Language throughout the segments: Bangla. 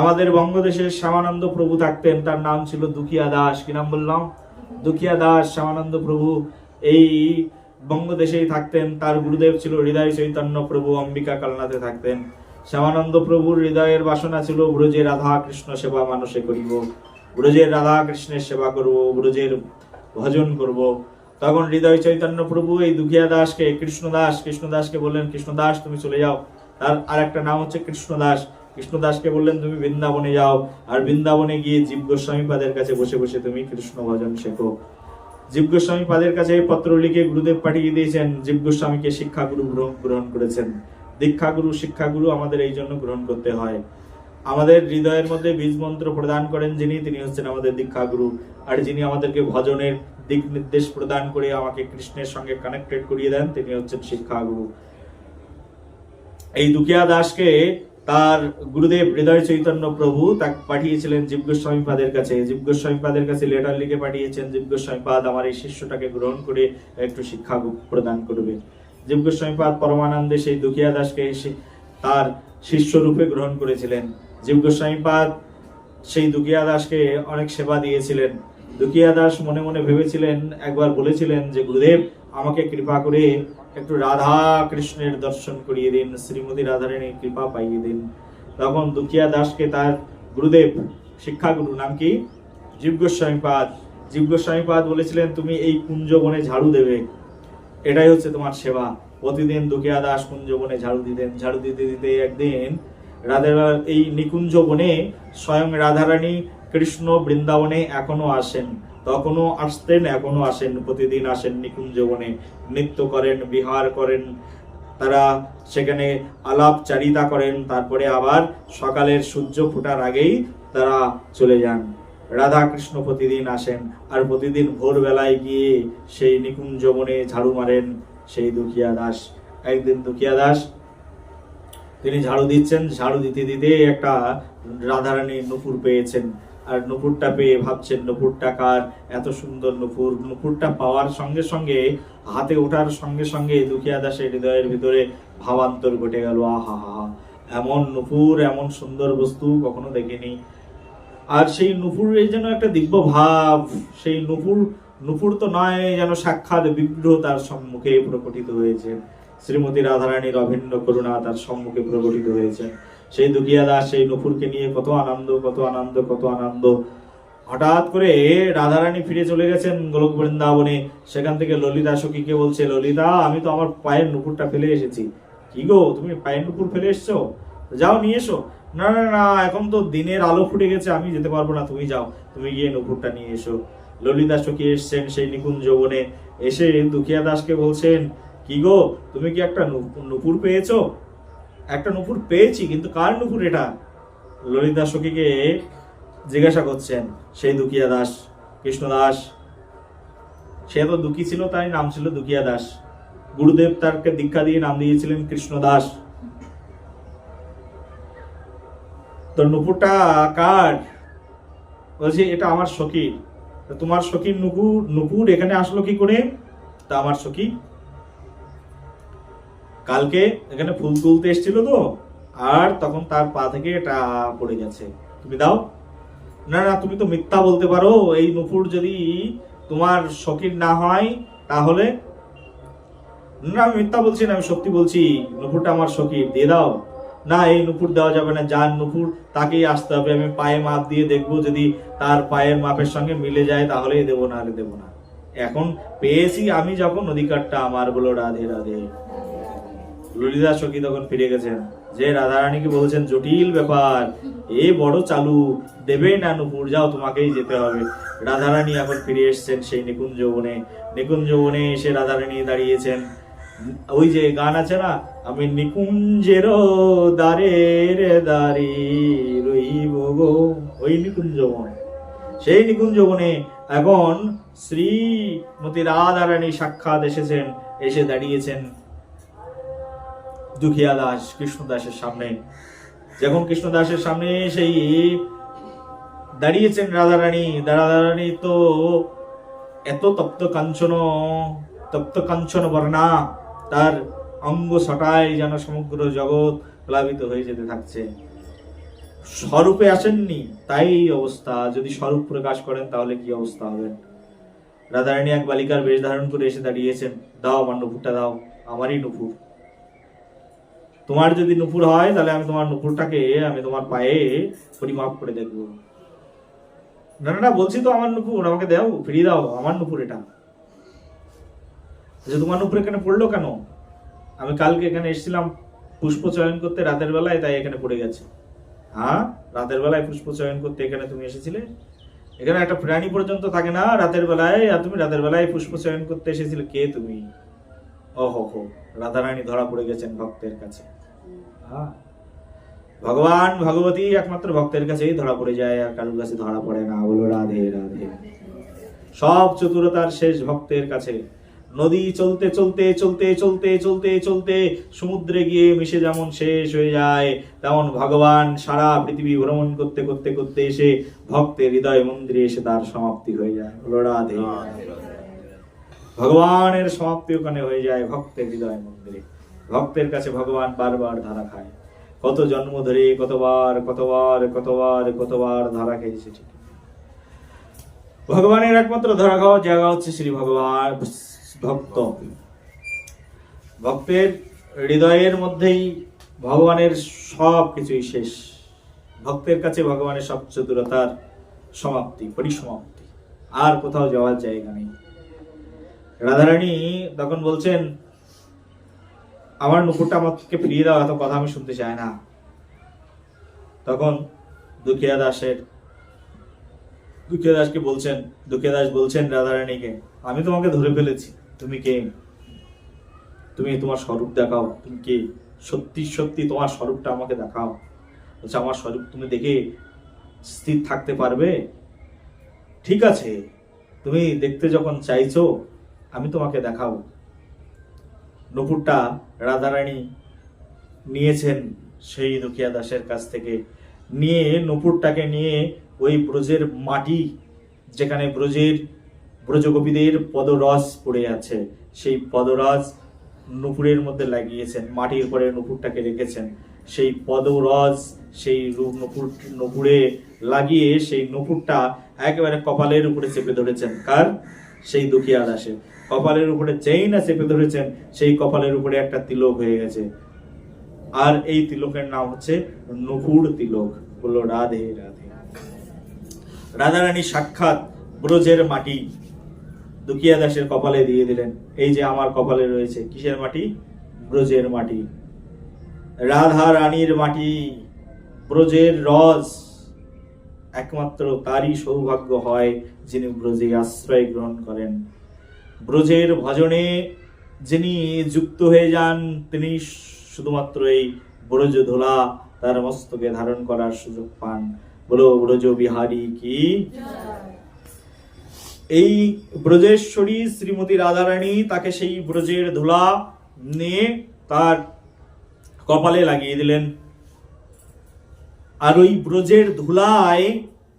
আমাদের বঙ্গদেশের শ্যামানন্দ প্রভু থাকতেন, তার নাম ছিল দুখিয়া দাস। কি নাম বললাম? দুখিয়া দাস, শ্যামানন্দ প্রভু এই বঙ্গদেশেই থাকতেন। তার গুরুদেব ছিল হৃদয় চৈতন্য প্রভু, অম্বিকা কালনাতে থাকতেন। শ্যামানন্দ প্রভুর হৃদয়ের বাসনা ছিল, ব্রজে রাধা কৃষ্ণ সেবা মানুষে করিব ব্রজের রাধা কৃষ্ণের সেবা করব, ব্রজের ভজন করব। তখন হৃদয় চৈতন্য প্রভু এই দুখিয়া দাসকে, কৃষ্ণদাস, কৃষ্ণদাসকে বললেন, কৃষ্ণদাস, তুমি চলে যাও। তার আর একটা নাম হচ্ছে কৃষ্ণদাস। কৃষ্ণদাসকে বললেন, তুমি বৃন্দাবনে যাও। আর বৃন্দাবনে গিয়ে জীব গোস্বামী পাদের কাছে বসে বসে তুমি কৃষ্ণ ভজন শেখো। জীব গোস্বামী পাদের কাছে পত্র লিখে গুরুদেব পাঠিয়ে দিয়েছেন, জীব গোস্বামীকে শিক্ষাগুরু গ্রহণ করেছেন। দীক্ষাগুরু, শিক্ষাগুরু আমাদের এই জন্য গ্রহণ করতে হয়। আমাদের হৃদয়ের মধ্যে বীজ মন্ত্র প্রদান করেন যিনি, তিনি হচ্ছেন আমাদের দীক্ষাগুরু। আর যিনি আমাদেরকে ভজনের দিক নির্দেশ প্রদান করে আমাকে কৃষ্ণের সঙ্গে কানেক্টেড করিয়ে দেন, তিনি হচ্ছেন শিক্ষাগুরু। এই দুখিয়া দাসকে তার গুরুদেব হৃদয় চৈতন্য প্রভু তাকে পাঠিয়েছিলেন জীব গোস্বামী পাদের কাছে। জীব গোস্বামী পাদের কাছে লেটার লিখে পাঠিয়েছেন, জীব গোস্বামী পাদ, আমার এই শিষ্যটাকে গ্রহণ করে একটু শিক্ষা প্রদান করবে। জীব গোস্বামী পাদ পরমানন্দে সেই দুখিয়া দাসকে এসে- তার শিষ্য রূপে গ্রহণ করেছিলেন। জীব গোস্বামী পাদ সেই দুখিয়া দাসকে অনেক সেবা দিয়েছিলেন। দুখিয়া দাস মনে মনে ভেবেছিলেন, একবার বলেছিলেন যে, গুরুদেব, আমাকে কৃপা করে একটু রাধা কৃষ্ণের দর্শন করিয়ে দিন, শ্রীমতী রাধারানীর কৃপা পাইয়ে দিন। তখন দুখিয়া দাসকে তার গুরুদেব, শিক্ষাগুরু নাম কি? জীব গোস্বামী পাদ জীব গোস্বামী বলেছিলেন, তুমি এই কুঞ্জ বনে ঝাড়ু দেবে। এটাই হচ্ছে তোমার সেবা। প্রতিদিন দুখিয়া দাস কুঞ্জ বনে ঝাড়ু দিতেন। ঝাড়ু দিতে দিতে একদিন রাধা এই নিকুঞ্জ বনে স্বয়ং রাধারানী কৃষ্ণ বৃন্দাবনে এখনও আসেন। তখনও আসতেন এখনও আসেন, প্রতিদিন আসেন, নিকুঞ্জ বনে। নৃত্য করেন, বিহার করেন, তারা সেখানে আলাপ চারিতা করেন, তারপরে আবার সকালের সূর্য ফোটার আগেই তারা চলে যান। রাধা কৃষ্ণ প্রতিদিন আসেন, আর প্রতিদিন ভোরবেলায় গিয়ে সেই নিকুঞ্জ বনে ঝাড়ু মারেন সেই দুখিয়া দাস। একদিন দুখিয়া দাস, তিনি ঝাড়ু দিচ্ছেন, ঝাড়ু দিতে দিতে একটা রাধারানী নুপুর পেয়েছেন। আর নুপুরটা পেয়ে ভাবছেন, নুপুরটা কার? এত সুন্দর নুপুর। নুপুরটা পাওয়ার সঙ্গে সঙ্গে, হাতে ওঠার সঙ্গে সঙ্গে দুখিয়া দাসের হৃদয়ের ভিতরে ভাবান্তর ঘটে গেল। আহা, হা এমন নুপুর, এমন সুন্দর বস্তু কখনো দেখিনি। আর সেই নুপুরের যেন একটা দিব্য ভাব। সেই নুপুর নুপুর তো নয়, যেন সাক্ষাৎ বিগ্রহ তার সম্মুখে প্রকটিত হয়েছে। শ্রীমতী রাধারানীর অভিন্ন করুণা তার সম্মুখে প্রকটিত হয়েছে। সেই দুখিয়া দাস, সেই নুপুরকে নিয়ে কত আনন্দ কত আনন্দ কত আনন্দ। হঠাৎ করে রাধারানী ফিরে চলে গেছেন গোলক বৃন্দাবনে। সেখান থেকে ললিতা সখীকে বলছে, ললিতা, আমি তো আমার পায়ের নুপুরটা ফেলে এসেছি। কি গো, তুমি পায়ের নুপুর ফেলে এসছো? যাও, নিয়ে এসো। না না না, এখন তো দিনের আলো ফুটে গেছে, আমি যেতে পারব না, তুমি যাও, তুমি গিয়ে নুপুরটা নিয়ে এসো। ললিতা সখী এসছেন সেই নিকুঞ্জ বনে। এসে দুখিয়া দাসকে বলছেন, কি গো, তুমি কি একটা নুপুর পেয়েছ? একটা নুপুর পেয়েছি, কিন্তু কার নুপুর এটা? ললিতা সখীকে জিজ্ঞাসা করছেন, সেই দুখিয়া দাস, কৃষ্ণ দাস। সে তো দুঃখী ছিল তাই নাম ছিল দুখিয়া দাস। গুরুদেব তারকে দীক্ষা দিয়ে নাম দিয়েছিলেন কৃষ্ণ দাস। তো নুপুরটা কার? বলছি, এটা আমার সখী তোমার সখীর নুপুর নুপুর এখানে আসলো কি করে? তা আমার সখী কালকে এখানে ফুল তুলতে এসেছিল তো, আর তখন তার পা থেকে এটা পড়ে গেছে। তুমি দাও। না না, তুমি তো মিথ্যা বলতে পারো। এই নুপুর যদি তোমার শখীর না হয়, তাহলে না, আমি মিথ্যা বলছি না, আমি সত্যি বলছি, নুপুরটা আমার শখীর দিয়ে দাও। না, এই নুপুর দেওয়া যাবে না, যার নুপুর তাকেই আসতে হবে। আমি পায়ে মাপ দিয়ে দেখব, যদি তার পায়ের মাপের সঙ্গে মিলে যায়, তাহলেই দেবো, না হলে দেবো না। এখন পেয়েছি আমি যখন অধিকারটা আমার বলো, রাধে রাধে। ললিতা সখী তখন ফিরে গেছেন? যে রাধারানীকে বলছেন, জটিল ব্যাপার, এ বড় চালু, দেবে না নুপুর, যাও তোমাকেই যেতে হবে। রাধারানী এখন ফিরে এসেছেন সেই নিকুঞ্জ বনে। নিকুঞ্জ বনে এসে রাধারানী দাঁড়িয়েছেন। ওই যে গান আছে না, আমি নিকুঞ্জের দ্বারের দাঁড়ি রইব গো। ওই নিকুঞ্জ বন। সেই নিকুঞ্জ বনে এখন শ্রীমতী রাধারানী সাক্ষাৎ এসেছেন, এসে দাঁড়িয়েছেন। দুখিয়া দাস কৃষ্ণ দাসের সামনে। যখন কৃষ্ণ দাসের সামনে সেই দাঁড়িয়েছেন রাধারানী রাধারানী তো এত তপ্ত কাঞ্চন তপ্ত কাঞ্চন বর্ণা, তার অঙ্গ ছটায় যেন সমগ্র জগৎ প্লাবিত হয়ে যেতে থাকছে। স্বরূপে আসেননি, তাই অবস্থা। যদি স্বরূপ প্রকাশ করেন, তাহলে কি অবস্থা হবে? রাধারানী এক বালিকার বেশ ধারণ করে এসে দাঁড়িয়েছেন। দাও, আমার নুপুরটা দাও, আমারই নুপুর। তোমার যদি নুপুর হয়, তাহলে আমি তোমার নুপুরটাকে, আমি তোমার পায়ে পরিমাপ করে দেখব। না না বলছি তো আমার নুপুর, আমাকে দাও, ফিরিয়ে দাও, আমার নুপুর এটা। যে তোমার নুপুর এখানে পড়ল কেন? আমি কালকে এখানে এসেছিলাম পুষ্প চয়ন করতে রাতের বেলায়, তাই এখানে পড়ে গেছে। হ্যাঁ রাতের বেলায় পুষ্প চয়ন করতে এখানে তুমি এসেছিলে? এখানে একটা প্রাণী পর্যন্ত থাকে না রাতের বেলায়, আর তুমি রাতের বেলায় পুষ্প চয়ন করতে এসেছিলে। কে তুমি? ওহো হো রাধারানী ধরা পড়ে গেছেন ভক্তের কাছে। ভগবান ভগবতী একমাত্র ভক্তের কাছেই ধরা পড়ে যায় আর কারোর কাছে ধরা পড়ে না। বলো রাধে রাধে। সব চতুরতার শেষ ভক্তের কাছে। নদী চলতে চলতে চলতে চলতে চলতে চলতে সমুদ্রে গিয়ে মিশে যেমন শেষ হয়ে যায় তেমন ভগবান সারা পৃথিবী ভ্রমণ করতে করতে করতে এসে ভক্তের হৃদয় মন্দিরে এসে তার সমাপ্তি হয়ে যায়। রাধে। ভগবানের সমাপ্তি ওখানে হয়ে যায় ভক্তের হৃদয় মন্দিরে। ভক্তের কাছে ভগবান বারবার ধারা খায়। কত জন্ম ধরে কতবার কতবার কতবার কতবার ধারা খেয়েছে ঠিক। ভগবানের একমাত্র ধরা খাওয়া জায়গা হচ্ছে শ্রী ভগবান ভক্ত। ভক্তের হৃদয়ের মধ্যেই ভগবানের সব কিছুই শেষ। ভক্তের কাছে ভগবানের সব চতুরতার সমাপ্তি, পরিসমাপ্তি। আর কোথাও যাওয়ার জায়গা নেই। রাধারানী তখন বলছেন আমার নুপুরটা আমাকে ফিরিয়ে দাও এত কথা আমি শুনতে চাই না। তখন দুঃখিয়া দাসের দুঃখিয়া দাসকে বলছেন দুঃখিয়া দাস বলছেন, রাধারানীকে, আমি তোমাকে ধরে ফেলেছি। তুমি কে? তুমি তোমার স্বরূপ দেখাও। তুমি কে? সত্যি সত্যি তোমার স্বরূপটা আমাকে দেখাও। বলছে, আমার স্বরূপ তুমি দেখে স্থির থাকতে পারবে? ঠিক আছে। তুমি দেখতে যখন চাইছো, আমি তোমাকে দেখাবো। নপুরটা রাধারানী নিয়েছেন সেই দুখিয়া দাসের কাছ থেকে। নিয়ে নপুরটাকে নিয়ে ওই ব্রজের মাটি, যেখানে ব্রজের ব্রজগোপীদের পদরস পড়ে আছে, সেই পদরস নুপুরের মধ্যে লাগিয়েছেন, মাটির পরে নুপুরটাকে রেখেছেন। সেই পদরস, সেই নুপুর নুপুরে লাগিয়ে সেই নুপুরটা একেবারে কপালের উপরে চেপে ধরেছেন। কার? সেই দুখিয়া দাসের। কপালের উপরে যেই না চেপে ধরেছেন, সেই কপালের উপরে একটা তিলক হয়ে গেছে। আর এই তিলকের নাম হচ্ছে নুপুর তিলক। বলল, রাধে রাধে। রাধারানী সাক্ষাৎ ব্রজের মাটি দুকিয়া দাসের কপালে দিয়ে দিলেন। এই যে আমার কপালে রয়েছে, কিসের মাটি? ব্রজের মাটি। রাধা রানীর মাটি, ব্রজের রস। একমাত্র তারই সৌভাগ্য হয় যিনি ব্রজে আশ্রয় গ্রহণ করেন। ব্রজের ভজনে যিনি যুক্ত হয়ে যান, তিনি শুধুমাত্র এই ব্রজ ধোলা তার মস্তকে ধারণ করার সুযোগ পান। বলো, ব্রজ বিহারী কি? এই ব্রজেশ্বরী শ্রীমতী রাধারানী তাকে সেই ব্রজের ধুলা নিয়ে তার কপালে লাগিয়ে দিলেন। আর ওই ব্রজের ধুলায়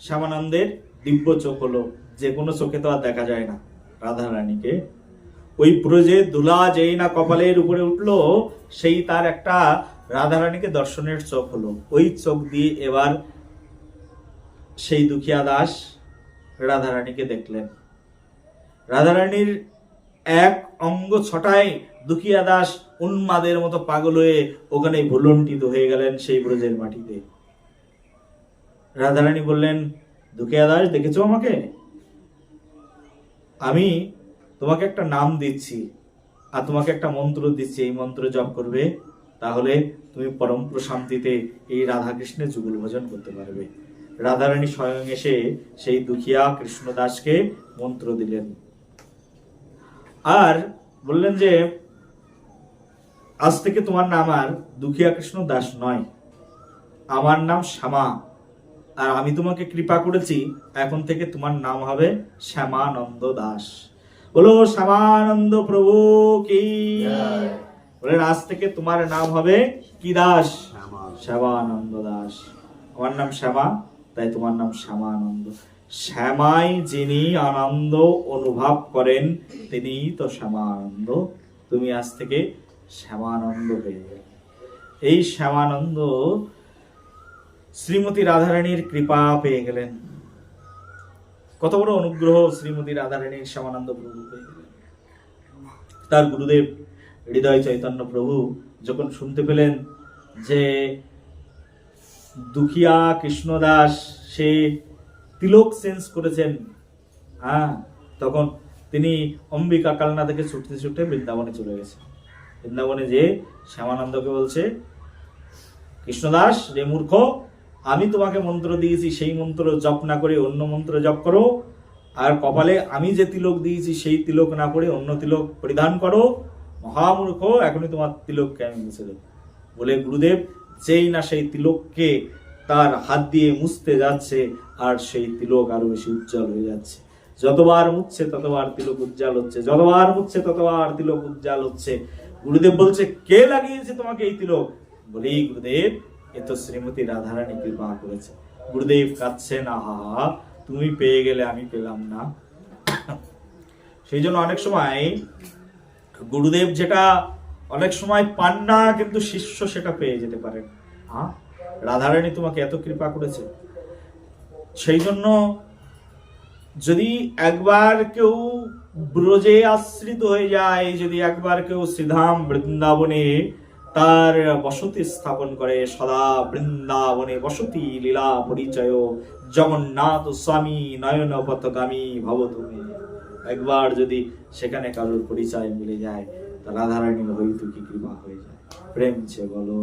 শ্যামানন্দের দিব্য চোখ হলো, যে কোনো চোখে তো আর দেখা যায় না। রাধা রানীকে। ওই ব্রজের দুলা যেই না কপালের উপরে উঠল, সেই তার একটা রাধা রানীকে দর্শনের চোখ হলো। ওই চোখ দিয়ে এবার সেই দুখিয়া দাস রাধারানীকে দেখলেন। রাধারানীর এক অঙ্গ ছটায় দুখিয়া দাস উন্মাদের মতো পাগল হয়ে ওখানে ভুলন্টিত হয়ে গেলেন সেই ব্রজের মাটিতে। রাধারানী বললেন, দুখিয়া দাস, দেখেছ আমাকে? আমি তোমাকে একটা নাম দিচ্ছি আর তোমাকে একটা মন্ত্র দিচ্ছি। এই মন্ত্র জপ করবে, তাহলে তুমি পরম প্রশান্তিতে এই রাধা কৃষ্ণের যুগল ভজন করতে পারবে। রাধারানী স্বয়ং এসে সেই দুখিয়া কৃষ্ণদাসকে মন্ত্র দিলেন। আর বললেন যে, আজ থেকে তোমার নাম আর দুখিয়া কৃষ্ণ দাস নয়। আমার নাম শ্যামা। আর আমি তোমাকে কৃপা করেছি এখন থেকে তোমার নাম হবে শ্যামানন্দ দাস। বলো শ্যামানন্দ প্রভু কি? বলেন আজ থেকে তোমার নাম হবে কি দাস? শ্যামানন্দ দাস। আমার নাম শ্যামা তাই তোমার নাম শ্যামানন্দ। শ্যামাই যিনি আনন্দ অনুভব করেন তিনি তো শ্যামানন্দ। তুমি আজ থেকে শ্যামানন্দ হয়ে গেলে। এই শ্যামানন্দ শ্রীমতী রাধারানীর কৃপা পেয়ে গেলেন। কত বড় অনুগ্রহ শ্রীমতী রাধারানীর শ্যামানন্দ প্রভু তার গুরুদেব হৃদয় চৈতন্য প্রভু যখন শুনতে পেলেন যে দুখিয়া কৃষ্ণদাস সে তিলক চেঞ্জ করেছেন হ্যাঁ তখন তিনি অম্বিকা কালনা থেকে ছুটতে ছুটতে বৃন্দাবনে চলে গেছে বৃন্দাবনে যে শ্যামানন্দকে বলছে, কৃষ্ণদাস রে মূর্খ আমি তোমাকে মন্ত্র দিয়েছি, সেই মন্ত্র জপ না করে অন্য মন্ত্র জপ করো। আর কপালে আমি যে তিলক দিয়েছি, সেই তিলক না করে অন্য তিলক পরিধান করো। মহামূর্খ, এখনই তোমার তিলককে আমি মুছে দেবো। বলে গুরুদেব, যেই না সেই তিলককে তার হাত দিয়ে মুছতে যাচ্ছে, আর সেই তিলক আরও বেশি উজ্জ্বল হয়ে যাচ্ছে। যতবার মুছছে, ততবার তিলক উজ্জ্বল হচ্ছে। যতবার মুছছে, ততবার তিলক উজ্জ্বল হচ্ছে। গুরুদেব বলছে, কে লাগিয়েছে তোমাকে এই তিলক? বলি গুরুদেব এ তো শ্রীমতী রাধারানী কৃপা করেছে। গুরুদেব কাঁদছেন, আহা, তুমি পেয়ে গেলে আমি পেলাম না। সেই জন্য অনেক সময় গুরুদেব যেটা, অনেক সময় পান না, কিন্তু শিষ্য সেটা পেয়ে যেতে পারেন হ্যাঁ রাধারানী তোমাকে এত কৃপা করেছে। সেই জন্য যদি একবার কেউ ব্রজে আশ্রিত হয়ে যায়, যদি একবার কেউ শ্রীধাম বৃন্দাবনে তার বসতি স্থাপন করে সদা বৃন্দাবনে বসতি লীলা পরিচয়। জগন্নাথ স্বামী নয়ন পথগামী ভব তুমি। একবার যদি সেখানে কারোর পরিচয় মিলে যায়, তা রাধারানীর হইতু কি কৃপা হয়ে যায়। প্রেম সে বলো।